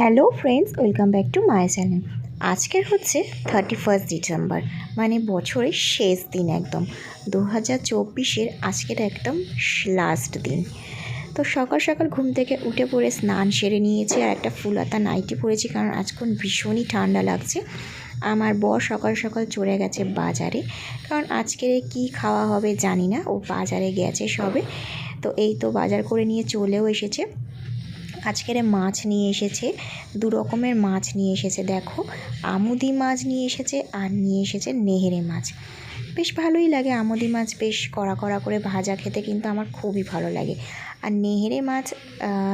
Hello friends, welcome back to my channel. আজকের হচ্ছে thirty first December মানে বছরের শেষ দিন একদম। দু হাজার চব্বিশের আজকের একদম লাস্ট দিন। তো সকাল সকাল ঘুম থেকে উঠে পড়ে স্নান সেরে নিয়েছি আর একটা ফুলাতা নাইটি পরেছি কারণ আজকাল ভীষণই ঠান্ডা লাগছে। আমার বর সকাল সকাল চলে গেছে বাজারে। কারণ আজকে কি খাওয়া হবে জানি না, ও বাজারে গেছে সবে। তো এই তো বাজার করে নিয়ে চলেও এসেছে। আজকের মাছ নিয়ে এসেছে, দু রকমের মাছ নিয়ে এসেছে, দেখো। আমুদি মাছ নিয়ে এসেছে আর নিয়ে এসেছে নেহেরে মাছ। বেশ ভালোই লাগে আমুদি মাছ, বেশ কড়া কড়া করে ভাজা খেতে কিন্তু আমার খুবই ভালো লাগে। আর নেহেরে মাছ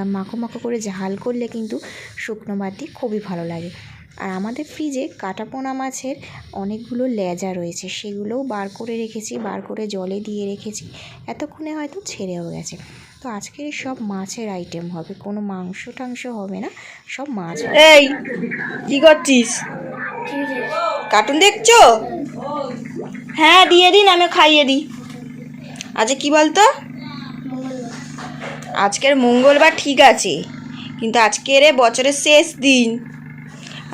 মাখো মাখো করে ঝাল করলে কিন্তু শুকনো ভাত দিয়ে খুবই ভালো লাগে। আর আমাদের ফ্রিজে কাটাপোনা মাছের অনেকগুলো লেজা রয়েছে, সেগুলোও বার করে রেখেছি, বার করে জলে দিয়ে রেখেছি। এতক্ষণে হয়তো ছেড়েও গেছে। তো আজকের সব মাছের আইটেম হবে, কোনো মাংস টাংস হবে না, সব মাছ এই, কি করছিস? কার্টুন দেখছ? হ্যাঁ দিয়ে দিন, আমি খাইয়ে দিই। আচ্ছা কি বলতো? আজকের মঙ্গলবার ঠিক আছে, কিন্তু আজকের বছরের শেষ দিন।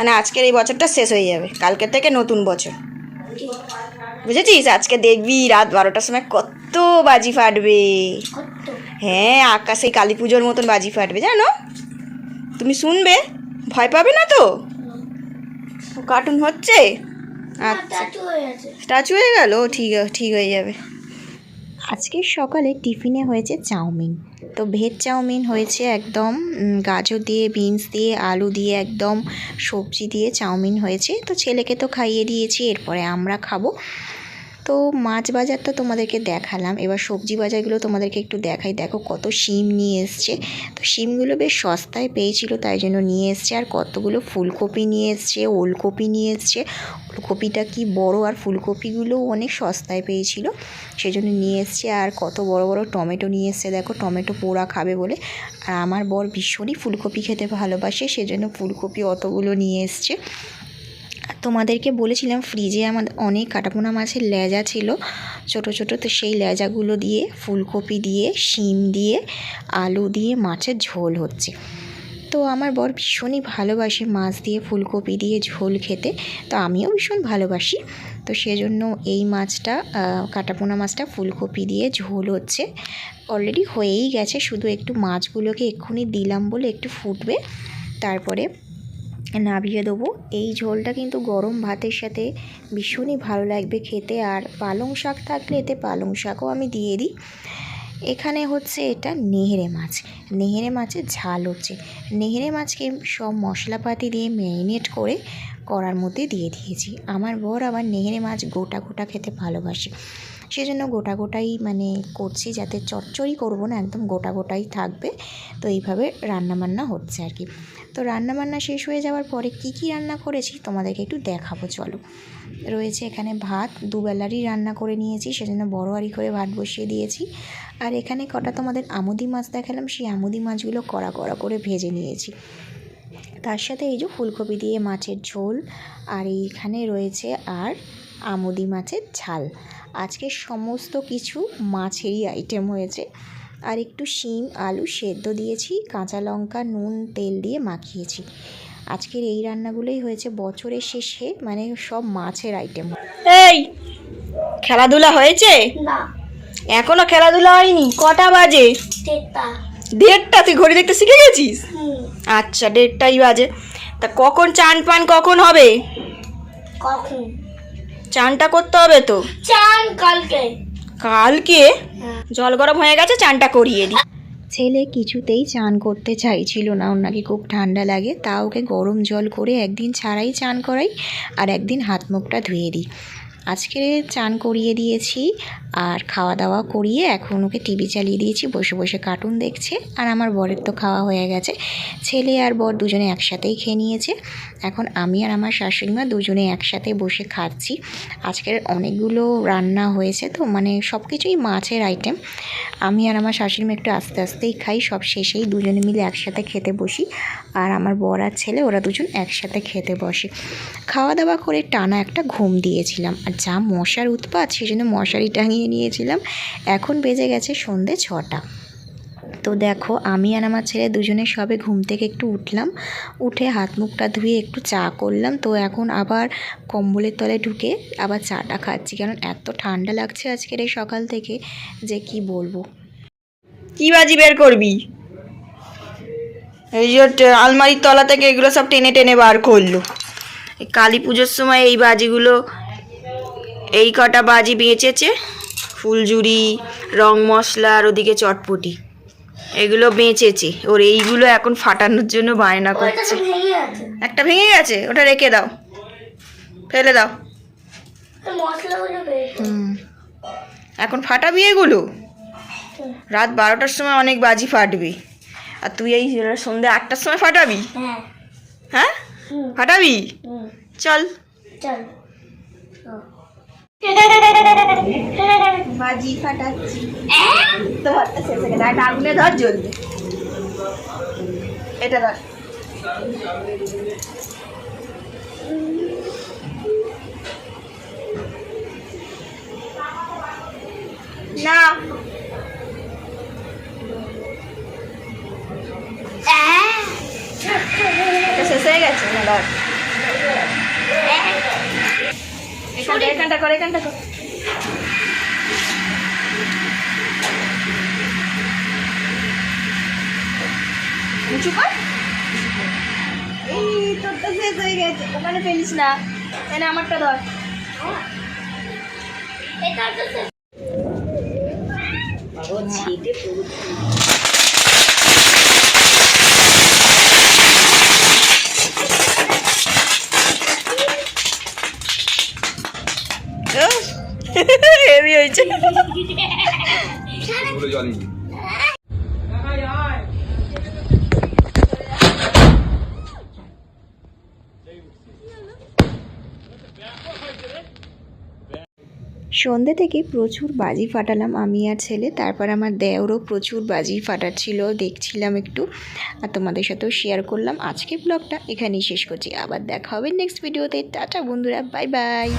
মানে আজকের এই বছরটা শেষ হয়ে যাবে। কালকে থেকে নতুন বছর। বুঝেছিস? আজকে দেখবি রাত বারোটার সময় কত বাজি ফাটবে। হ্যাঁ আকাশে কালী পুজোর মতন বাজি ফাটবে জানো? তুমি শুনবে? ভয় পাবে না তো? কার্টুন হচ্ছে? আচ্ছা স্ট্যাচু হয়ে গেল? ঠিক ঠিক হয়ে যাবে। আজকে সকালে টিফিনে হয়েছে চাউমিন। তো ভেজ চাউমিন হয়েছে একদম গাজর দিয়ে, বিনস দিয়ে, আলু দিয়ে একদম, সবজি দিয়ে চাউমিন হয়েছে। তো ছেলেকে তো খাইয়ে দিয়েছি, এরপরে আমরা খাব। তো মাছ বাজারটা তোমাদেরকে দেখালাম। এবার সবজি বাজারগুলো তোমাদেরকে একটু দেখাই। দেখো কত শিম নিয়ে এসছে। তো শিমগুলো বেশ সস্তায় পেয়েছিল, তাই জন্য নিয়ে এসছে। আর কতগুলো ফুলকপি নিয়ে এসছে, ওলকপি নিয়ে এসছে। ওলকপিটা কি বড় আর ফুলকপিগুলোও অনেক সস্তায় পেয়েছিল সেই জন্য নিয়ে এসছে। আর কত বড় বড় টমেটো নিয়ে এসছে। দেখো টমেটো পোড়া খাবে বলে। আর আমার বর ভীষণই ফুলকপি খেতে ভালোবাসে, সেজন্য ফুলকপি অতগুলো নিয়ে এসছে। তোমাদেরকে বলেছিলাম ফ্রিজে আমাদের অনেক কাটাপোনা মাছের লেজা ছিল। ছোট ছোট তো সেই লেজাগুলো দিয়ে, ফুলকপি দিয়ে, শিম দিয়ে, আলু দিয়ে মাছের ঝোল হচ্ছে। তো আমার বর ভীষণই ভালোবাসে মাছ দিয়ে, ফুলকপি দিয়ে ঝোল খেতে। তো আমিও ভীষণ ভালোবাসি। তো সেজন্য এই মাছটা কাটাপোনা মাছটা, ফুলকপি দিয়ে ঝোল হচ্ছে। অলরেডি হয়েই গেছে, শুধু একটু মাছগুলোকে এক্ষুনি দিলাম বলে একটু ফুটবে। তারপরে নাবিয়ে দেবো। এই ঝোলটা কিন্তু গরম ভাতের সাথে ভীষণই ভালো লাগবে খেতে। আর পালং শাক থাকলে এতে পালং শাকও আমি দিয়ে দিই। এখানে হচ্ছে এটা নেহেরে মাছ। নেহেরে মাছের ঝাল হচ্ছে। নেহেরে মাছকে সব মশলাপাতি দিয়ে ম্যারিনেট করে কড়ার মধ্যে দিয়ে দিয়েছি। আমার বর আবার নেহেরে মাছ গোটা গোটা খেতে ভালোবাসে। সেজন্য গোটা গোটাই মানে করছি যাতে চচ্চড়ি করব না, একদম গোটা গোটাই থাকবে। তো এইভাবে রান্নাবান্না হচ্ছে আর কি। তো রান্নাবান্না শেষ হয়ে যাওয়ার পরে কি কি রান্না করেছি তোমাদেরকে একটু দেখাবো, চলো। রয়েছে এখানে ভাত, দুবেলারই রান্না করে নিয়েছি, সেজন্য বড় হাঁড়ি করে ভাত বসিয়ে দিয়েছি। আর এখানে কটা তোমাদের আমুদি মাছ দেখালাম, সেই আমুদি মাছগুলো কড়া কড়া করে ভেজে নিয়েছি। তার সাথে এই যে ফুলকপি দিয়ে মাছের ঝোল, আর এইখানে রয়েছে আর আমুদি মাছের ঝাল। আজকে সমস্ত কিছু মাছেরই আইটেম হয়েছে। আর একটু শিম আলু সেদ্ধ দিয়েছি কাঁচা লঙ্কা নুন তেল দিয়ে মাখিয়েছি। আজকের এই রান্নাগুলোই হয়েছে বছরের শেষে মানে সব মাছের আইটেম এই খেলাধুলা হয়েছে? না। এখনও খেলাধুলা হয়নি? কটা বাজে? দেড়টা। তুই ঘড়ি দেখতে শিখে গেছিস? আচ্ছা দেড়টাই বাজে। তা কখন চান পান কখন হবে? কখন? চানটা করতে হবে তো? চান কালকে। কালকে হ্যাঁ। জল গরম হয়ে গেছে চানটা করিয়ে দিই ছেলে কিছুতেই চান করতে চাইছিল না ওর নাকি খুব ঠান্ডা লাগে তা ওকে গরম জল করে একদিন ছাড়াই চান করাই আর একদিন হাত মুখটা ধুয়ে দিই। আজকে চান করিয়ে দিয়েছি আর খাওয়া দাওয়া করিয়ে এখন ওকে টিভি চালিয়ে দিয়েছি, বসে বসে কার্টুন দেখছে। আর আমার বরের তো খাওয়া হয়ে গেছে। ছেলে আর বর দুজনে একসাথেই খেয়ে নিয়েছে। এখন আমি আর আমার শাশুড়ি মা দুজনে একসাথে বসে খাচ্ছি। আজকের অনেকগুলো রান্না হয়েছে তো মানে সব কিছুই মাছের আইটেম আমি আর আমার শাশুড়ি মা একটু আস্তে আস্তেই খাই, সব শেষেই দুজনে মিলে একসাথে খেতে বসি। আর আমার বর আর ছেলে, ওরা দুজন একসাথে খেতে বসে। খাওয়া দাওয়া করে টানা একটা ঘুম দিয়েছিলাম। আর যা মশার উৎপাত, সেই জন্য মশারি টাঙিয়ে নিয়েছিলাম। এখন বেজে গেছে সন্ধে ছটা। তো দেখো, আমি আর আমার ছেলে দুজনে সবে ঘুম থেকে একটু উঠলাম। উঠে হাত মুখটা ধুয়ে একটু চা করলাম। তো এখন আবার কম্বলের তলে ঢুকে আবার চাটা খাচ্ছি। কারণ এত ঠান্ডা লাগছে আজকের এই সকাল থেকে, যে কি বলব? কি বাজি বের করবি? এই যে আলমারির তলা থেকে এগুলো সব টেনে টেনে বার করল। এই কালী পুজোর সময় এই বাজিগুলো এই কটা বাজি বেঁচেছে ফুলঝুরি রং মশলা আর ওদিকে চটপটি। এগুলো বেঁচেছে ওর এইগুলো এখন ফাটানোর জন্য বায়না করছে। একটা ভেঙে গেছে ওটা রেখে দাও। ফেলে দাও। এখন ফাটাবি এগুলো? রাত বারোটার সময় অনেক বাজি ফাটবে। আর তুই এই সন্ধ্যে আটটার সময় ফাটাবি? হ্যাঁ। হ্যাঁ? ফাটাবি? চল। চল। বাজি ফাটাচ্ছি। একটা আগুনে ধর জ্বলবে এটা ধর। এখানটা কর এখানটা কর। উঁচু কর। এই তোরটা শেষ হয়ে গেছে। ওখানে ফেলিস না। এনে আমারটা ধর। এটা তো সন্ধ্যে থেকে প্রচুর বাজি ফাটালাম আমি আর ছেলে। তারপর আমার দেওরও প্রচুর বাজি ফাটাচ্ছিল, দেখছিলাম একটু। আর তোমাদের সাথেও শেয়ার করলাম। আজকে ব্লগটা এখানেই শেষ করছি। আবার দেখা হবে নেক্সট ভিডিওতে টাটা বন্ধুরা বাই বাই